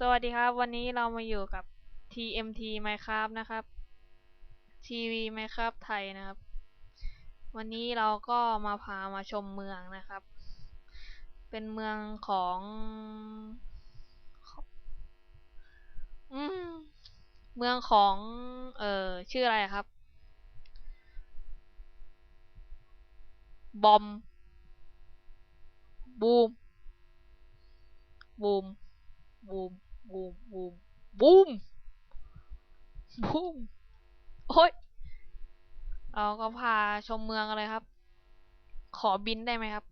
สวัสดีครับ วันนี้เรามาอยู่กับ TMT Minecraft นะครับ TV Minecraft ไทยนะครับ วันนี้เราก็มาพามาชมเมืองนะครับ เป็นเมืองของอืมเมืองของ เอ่อ ชื่ออะไรครับ บอม บูม บูม บูมบูมบูมบูมบูมโอ้ยเราก็พาชมเมืองกันเลยครับ ขอบินได้ไหมครับ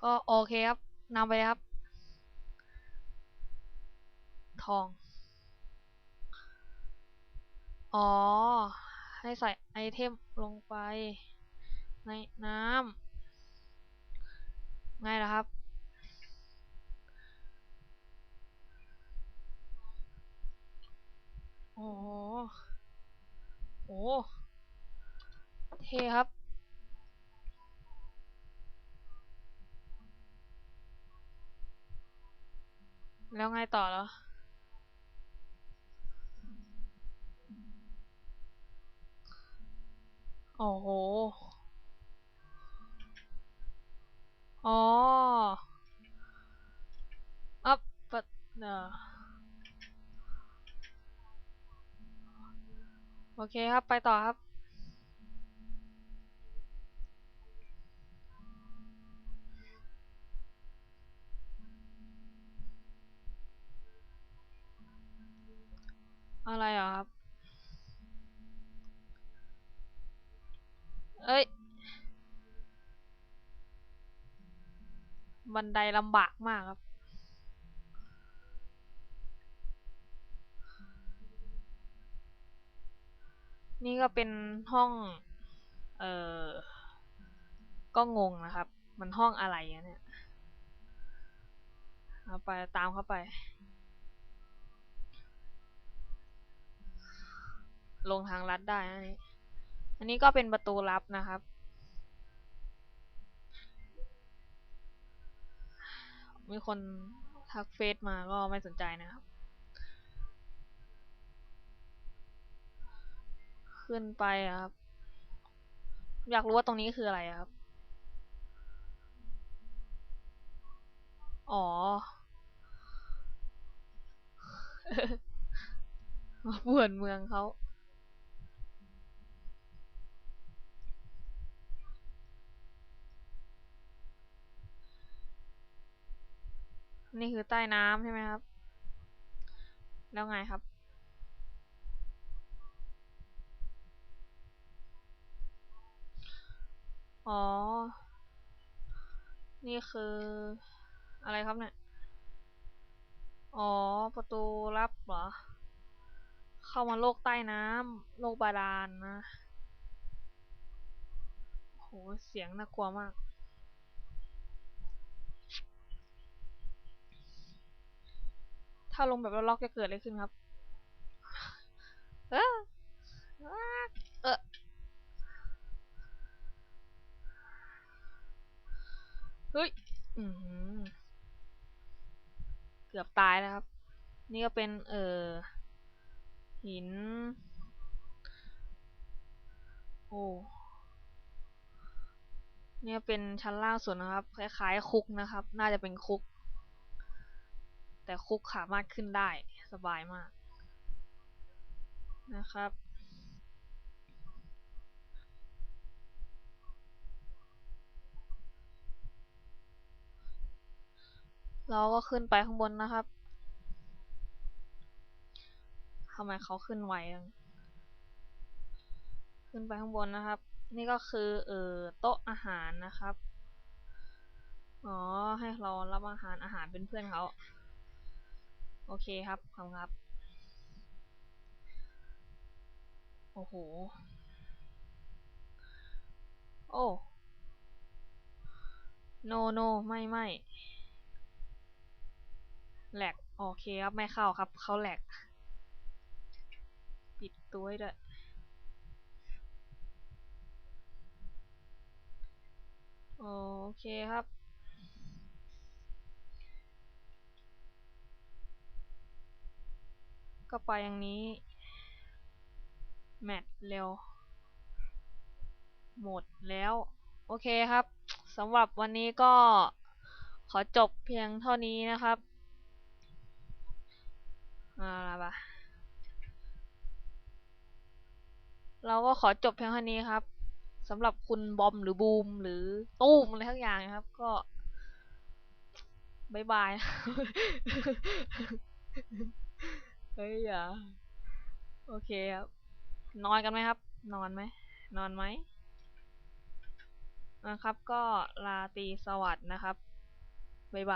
ก็โอเคครับนำไปเลยครับ ทอง อ๋อ ให้ใส่ไอเทมลงไป ในน้ำไงล่ะครับ โอ้โหโอ้ เทครับ แล้วไงต่อแล้วโอ้โห โอเคครับ ไปต่อครับ อะไรอะครับ เอ้ย บันไดลำบากมากครับ นี่ก็เป็นห้อง เอ่อ ก็งงนะครับ มันห้องอะไรเนี่ยเอาไปตามเข้าไป ลงทางลัดได้นะนี่อันนี้ก็เป็นประตูลับนะครับ มีคนทักเฟซมาก็ไม่สนใจนะครับ ขึ้นไปครับ อยากรู้ว่าตรงนี้คืออะไรครับ อ๋อมาป่วนเมืองเขานี่คือใต้น้ำใช่ไหมครับ แล้วไงครับ อ๋อ นี่คืออะไรครับเนี่ย อ๋อ ประตูลับเหรอ เข้ามาโลกใต้น้ำโลกบาดาลนนะโห เสียงน่ากลัวมาก ถ้าลงแบบล็อกจะเกิดอะไรขึ้นครับ กือบตายแล้วครับ นี่ก็เป็นเออหิน โอ้เนี่ยเป็นชั้นล่างสุดนะครับ คล้ายๆ คุกนะครับ น่าจะเป็นคุก แต่คุกสามารถขึ้นได้สบายมากนะครับ เราก็ขึ้นไปข้างบนนะครับทำไมเขาขึ้นไวขึ้นไปข้างบนนะครับ นี่ก็คือเออโต๊ะอาหารนะครับ อ๋อ ให้เรารับอาหารอาหารเป็นเพื่อนเขา โอเคครับขอบคุณครับ โอ้โห โอ้ โนโน ไม่ไม่ แหลกโอเคครับไม่เข้าครับเขาแหลกปิดตัวด้วยโอเคครับ ก็ไปอย่างนี้ แมทเร็ว หมดแล้ว โอเคครับสำหรับวันนี้ก็ขอจบเพียงเท่านี้นะครับ อาละปะเราก็ขอจบเพียงเท่านี้ครับสำหรับคุณบอมหรือบูมหรือตู้มอะไรทั้งอย่างนะครับ ก็บายบายเฮ้ยอย่าโอเคครับ นอนกันไหมครับ นอนไหม นอนไหมนะครับ ก็ลาตีสวัสดนะครับบายบาย